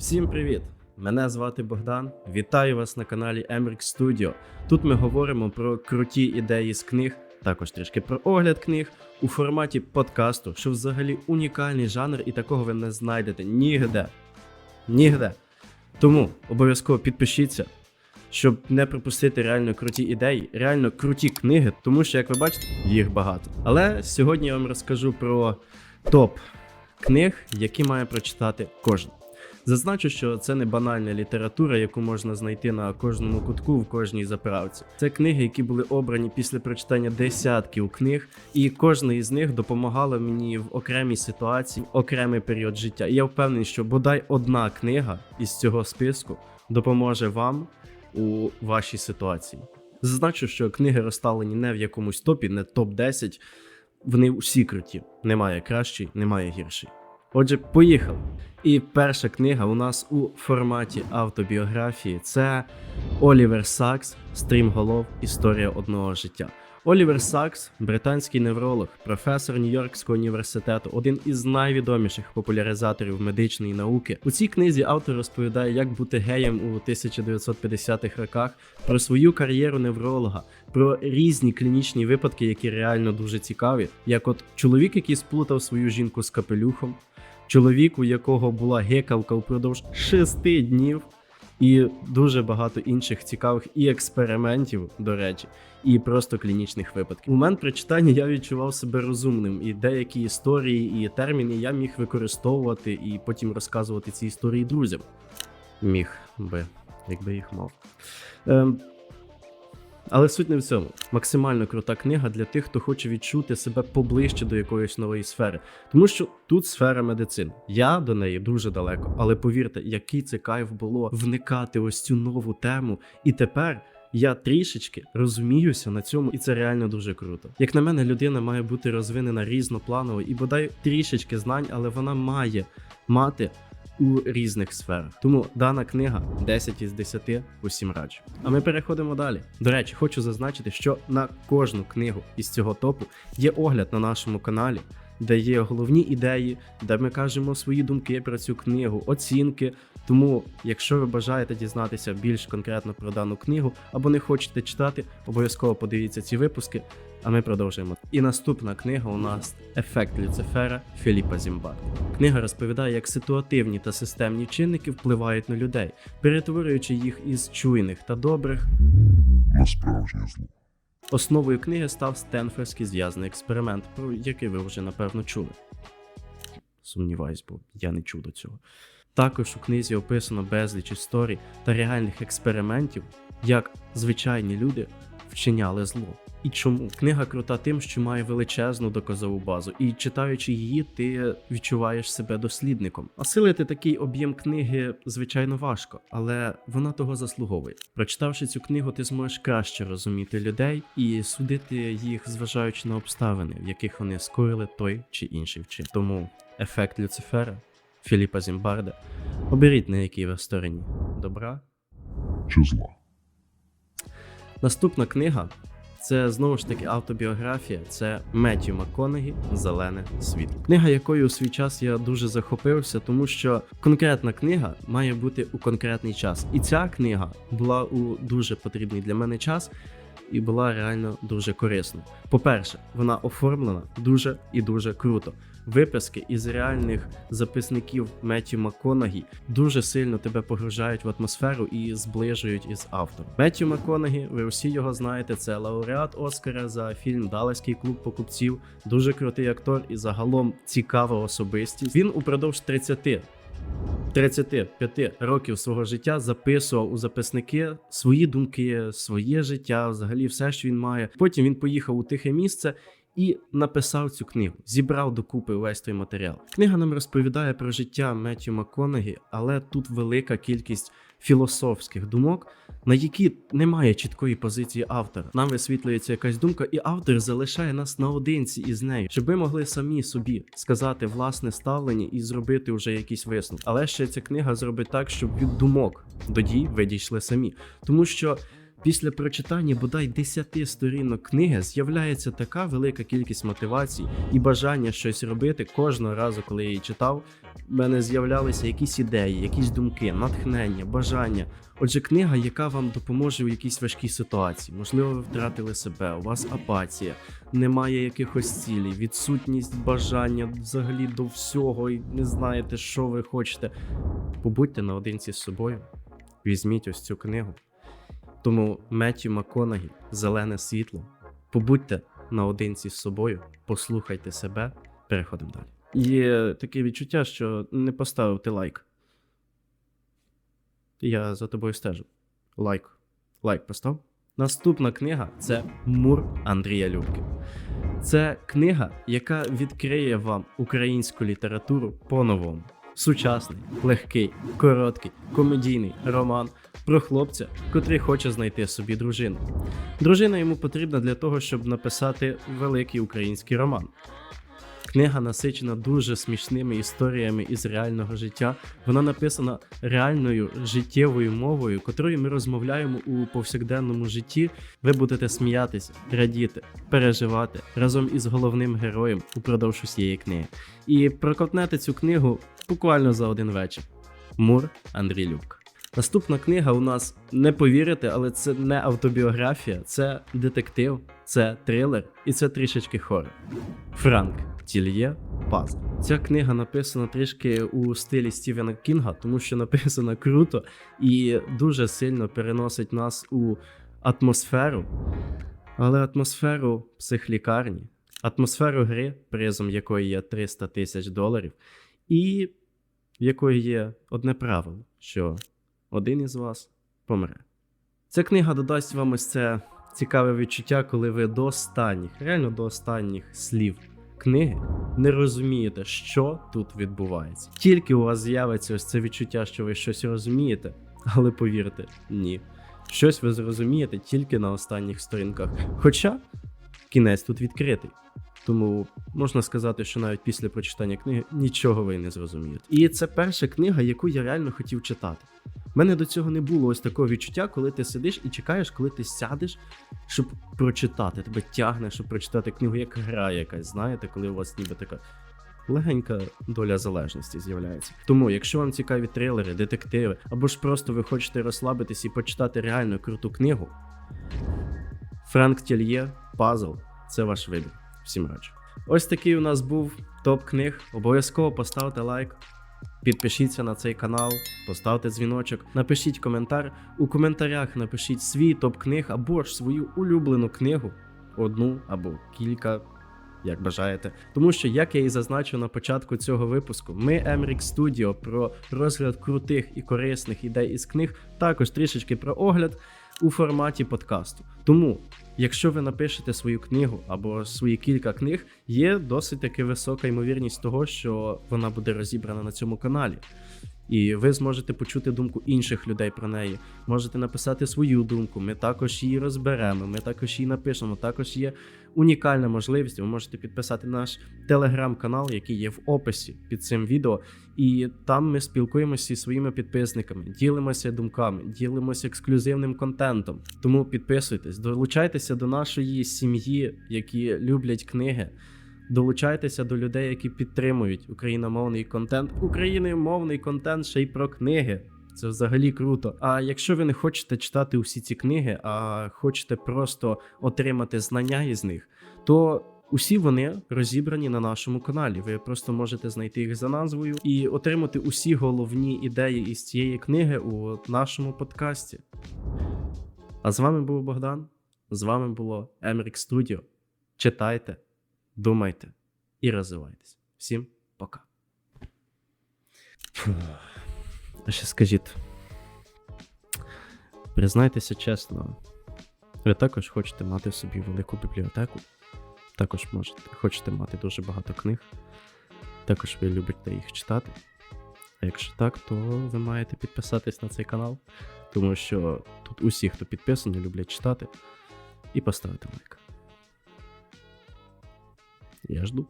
Всім привіт! Мене звати Богдан. Вітаю вас на каналі Emric Studio. Тут ми говоримо про круті ідеї з книг, також трішки про огляд книг у форматі подкасту, що взагалі унікальний жанр, і такого ви не знайдете нігде. Нігде. Тому обов'язково підпишіться, щоб не пропустити реально круті ідеї, реально круті книги, тому що, як ви бачите, їх багато. Але сьогодні я вам розкажу про топ книг, які має прочитати кожен. Зазначу, що це не банальна література, яку можна знайти на кожному кутку в кожній заправці. Це книги, які були обрані після прочитання десятків книг, і кожна із них допомагала мені в окремій ситуації, в окремий період життя. І я впевнений, що бодай одна книга із цього списку допоможе вам у вашій ситуації. Зазначу, що книги розставлені не в якомусь топі, не топ 10 Вони всі круті. Немає кращий, немає гірший. Отже, поїхали. І перша книга у нас у форматі автобіографії це Олівер Сакс, Стрімголов, Історія одного життя. Олівер Сакс, британський невролог, професор Нью-Йоркського університету, один із найвідоміших популяризаторів медичної науки. У цій книзі автор розповідає, як бути геєм у 1950-х роках, про свою кар'єру невролога, про різні клінічні випадки, які реально дуже цікаві, як от чоловік, який сплутав свою жінку з капелюхом, чоловік, у якого була гекавка впродовж шести днів, і дуже багато інших цікавих і експериментів, до речі, і просто клінічних випадків. У момент прочитання я відчував себе розумним, і деякі історії і терміни я міг використовувати і потім розказувати ці історії друзям. Міг би, якби їх мав. Ем, але суть не в цьому. Максимально крута книга для тих, хто хоче відчути себе поближче до якоїсь нової сфери. Тому що тут сфера медицини. Я до неї дуже далеко, але повірте, який це кайф було вникати ось цю нову тему. І тепер я трішечки розуміюся на цьому, і це реально дуже круто. Як на мене, людина має бути розвинена різнопланово і бодай трішечки знань, але вона має мати у різних сферах. Тому дана книга 10 із 10 усім раджу. А ми переходимо далі. До речі, хочу зазначити, що на кожну книгу із цього топу є огляд на нашому каналі. Де є головні ідеї, де ми кажемо свої думки про цю книгу, оцінки. Тому, якщо ви бажаєте дізнатися більш конкретно про дану книгу або не хочете читати, обов'язково подивіться ці випуски. А ми продовжуємо. І наступна книга у нас Ефект Люцифера Філіпа Зімбарда. Книга розповідає, як ситуативні та системні чинники впливають на людей, перетворюючи їх із чуйних та добрих. на справжнє зло. Основою книги став Стенфордський зв'язний експеримент, про який ви вже напевно чули. Сумніваюсь, бо я не чув до цього. Також у книзі описано безліч історій та реальних експериментів, як звичайні люди вчиняли зло. І чому книга крута тим, що має величезну доказову базу, і читаючи її, ти відчуваєш себе дослідником. Осилити такий об'єм книги, звичайно, важко, але вона того заслуговує. Прочитавши цю книгу, ти зможеш краще розуміти людей і судити їх, зважаючи на обставини, в яких вони скоїли той чи інший вчин. Тому ефект Люцифера Філіпа Зімбарда оберіть на якій ви стороні добра чи зла. Наступна книга це знову ж таки автобіографія. Це Меттю Макконегі Зелене світло. Книга, якою у свій час я дуже захопився, тому що конкретна книга має бути у конкретний час. І ця книга була у дуже потрібний для мене час. І була реально дуже корисна. По-перше, вона оформлена дуже і дуже круто. Виписки із реальних записників Меттю МакКонагі дуже сильно тебе погружають в атмосферу і зближують із автором. Меттю МакКонагі, ви всі його знаєте, це лауреат Оскара за фільм Далеський клуб покупців. Дуже крутий актор і загалом цікава особистість. Він упродовж 30 35 років свого життя записував у записники свої думки, своє життя, взагалі все, що він має. Потім він поїхав у тихе місце. І написав цю книгу, зібрав докупи увесь той матеріал. Книга нам розповідає про життя Меттю МакКонагі, але тут велика кількість філософських думок, на які немає чіткої позиції автора. Нам висвітлюється якась думка, і автор залишає нас наодинці із нею, щоб ми могли самі собі сказати власне ставлення і зробити вже якийсь висновок. Але ще ця книга зробить так, щоб від думок до дій ви дійшли самі, тому що. Після прочитання бодай 10 сторінок книги з'являється така велика кількість мотивацій і бажання щось робити кожного разу, коли я її читав. В мене з'являлися якісь ідеї, якісь думки, натхнення, бажання. Отже, книга, яка вам допоможе у якійсь важкій ситуації. Можливо, ви втратили себе, у вас апатія, немає якихось цілей, відсутність бажання взагалі до всього, і не знаєте, що ви хочете. Побудьте наодинці з собою, візьміть ось цю книгу. Тому Меттю Маконагі, зелене світло. Побудьте наодинці з собою, послухайте себе, переходимо далі. Є таке відчуття, що не поставив ти лайк. Я за тобою стежу. Лайк. Лайк постав. Наступна книга це Мур Андрія Любки. Це книга, яка відкриє вам українську літературу по-новому. Сучасний, легкий, короткий, комедійний роман про хлопця, котрий хоче знайти собі дружину. Дружина йому потрібна для того, щоб написати великий український роман. Книга насичена дуже смішними історіями із реального життя. Вона написана реальною життєвою мовою, котрою ми розмовляємо у повсякденному житті. Ви будете сміятися, радіти, переживати разом із головним героєм упродовж усієї книги. І проковтнете цю книгу буквально за один вечір. Мур Андрій Любка. Наступна книга у нас не повірите, але це не автобіографія, це детектив, це трилер і це трішечки хорор. Франк Тільє Пазл. Ця книга написана трішки у стилі Стівена Кінга, тому що написана круто і дуже сильно переносить нас у атмосферу, але атмосферу психлікарні, атмосферу гри, призом якої є 300 тисяч доларів, і в якої є одне правило, що один із вас помре. Ця книга додасть вам ось це цікаве відчуття, коли ви до останніх, реально до останніх слів книги не розумієте, що тут відбувається. Тільки у вас з'явиться ось це відчуття, що ви щось розумієте, але повірте, ні. Щось ви зрозумієте тільки на останніх сторінках. Хоча кінець тут відкритий. Тому можна сказати, що навіть після прочитання книги нічого ви не зрозумієте. І це перша книга, яку я реально хотів читати. У мене до цього не було ось такого відчуття, коли ти сидиш і чекаєш, коли ти сядеш, щоб прочитати. Тебе тягне, щоб прочитати книгу, як гра якась, знаєте, коли у вас ніби така легенька доля залежності з'являється. Тому, якщо вам цікаві трилери, детективи, або ж просто ви хочете розслабитись і почитати реально круту книгу, Франк Тільє, Пазл це ваш вибір. Всім раджу. Ось такий у нас був топ книг. Обов'язково поставте лайк. Підпишіться на цей канал, поставте дзвіночок, напишіть коментар. У коментарях напишіть свій топ книг або ж свою улюблену книгу, одну або кілька, як бажаєте. Тому що, як я і зазначив на початку цього випуску, ми Emric Studio про розгляд крутих і корисних ідей із книг, також трішечки про огляд у форматі подкасту. Тому, якщо ви напишете свою книгу або свої кілька книг, є досить таки висока ймовірність того, що вона буде розібрана на цьому каналі. І ви зможете почути думку інших людей про неї. Можете написати свою думку. Ми також її розберемо. Ми також її напишемо. Також є унікальна можливість. Ви можете підписати наш телеграм-канал, який є в описі під цим відео. І там ми спілкуємося зі своїми підписниками, ділимося думками, ділимося ексклюзивним контентом. Тому підписуйтесь, долучайтеся до нашої сім'ї, які люблять книги. Долучайтеся до людей, які підтримують україномовний контент. Україномовний контент ще й про книги. Це взагалі круто. А якщо ви не хочете читати усі ці книги, а хочете просто отримати знання із них, то усі вони розібрані на нашому каналі. Ви просто можете знайти їх за назвою і отримати усі головні ідеї із цієї книги у нашому подкасті. А з вами був Богдан. З вами було Emric Studio. Читайте думайте і розвивайтесь. Всім пока. А ще скажіть, признайтеся чесно, ви також хочете мати собі велику бібліотеку, також можете, хочете мати дуже багато книг, також ви любите їх читати. А якщо так, то ви маєте підписатись на цей канал, тому що тут усі, хто підписані, люблять читати, і поставити лайк. Я жду.